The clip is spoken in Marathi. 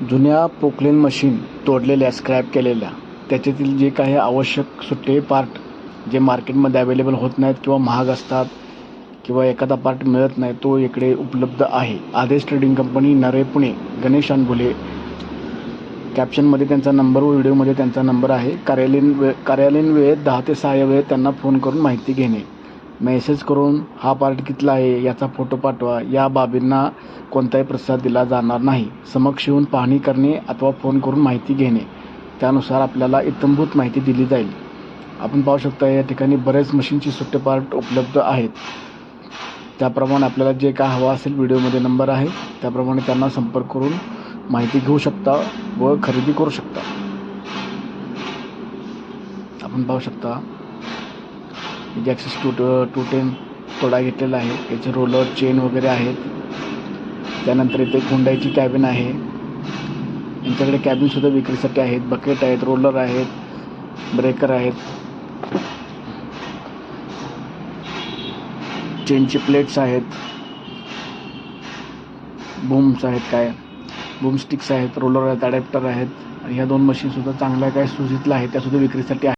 जुन्या पोकलेन मशीन तोडलेल्या स्क्रॅप केलेल्या त्याच्यातील जे काही आवश्यक सुटे पार्ट जे मार्केटमध्ये अवेलेबल होत नाहीत किंवा महाग असतात किंवा एखादा पार्ट मिळत नाही तो इकडे उपलब्ध आहे. आदेश ट्रेडिंग कंपनी नरे पुणे गणेश अनभुले कॅप्शनमध्ये त्यांचा नंबर व व्हिडिओमध्ये त्यांचा नंबर आहे. कार्यालयीन वे कार्यालयीन वेळेत दहा ते सहा या वेळेत त्यांना फोन करून माहिती घेणे. मेसेज करून हा पार्ट कितला आहे याचा फोटो पाठवा. या बाबींना कोणताही प्रतिसाद दिला जाणार नाही. समक्ष येऊन पाहणी करणे अथवा फोन करून माहिती घेणे त्यानुसार आपल्याला इतंभूत माहिती दिली जाईल. आपण पाहू शकता या ठिकाणी बरेच मशीनचे सुट्टे पार्ट उपलब्ध आहेत. त्याप्रमाणे आपल्याला जे काय हवं असेल व्हिडिओमध्ये नंबर आहे त्याप्रमाणे त्यांना संपर्क करून माहिती घेऊ शकता व खरेदी करू शकता. आपण पाहू शकता जॅक्सिस टू टू टेन तोडा घेतलेला आहे. त्याचे रोलर चेन वगैरे आहेत. त्यानंतर इथे हुंडाईची कॅबिन आहे. यांच्याकडे कॅबिनसुद्धा विक्रीसाठी आहेत. बकेट आहेत रोलर आहेत ब्रेकर आहेत. चेनचे प्लेट्स आहेत. बूम्स आहेत काय? बूम स्टिक्स आहेत रोलर आहेत अडॅप्टर आहेत. आणि ह्या दोन मशीनसुद्धा चांगल्या काय सुजितल्या आहेत त्यासुद्धा विक्रीसाठी आहे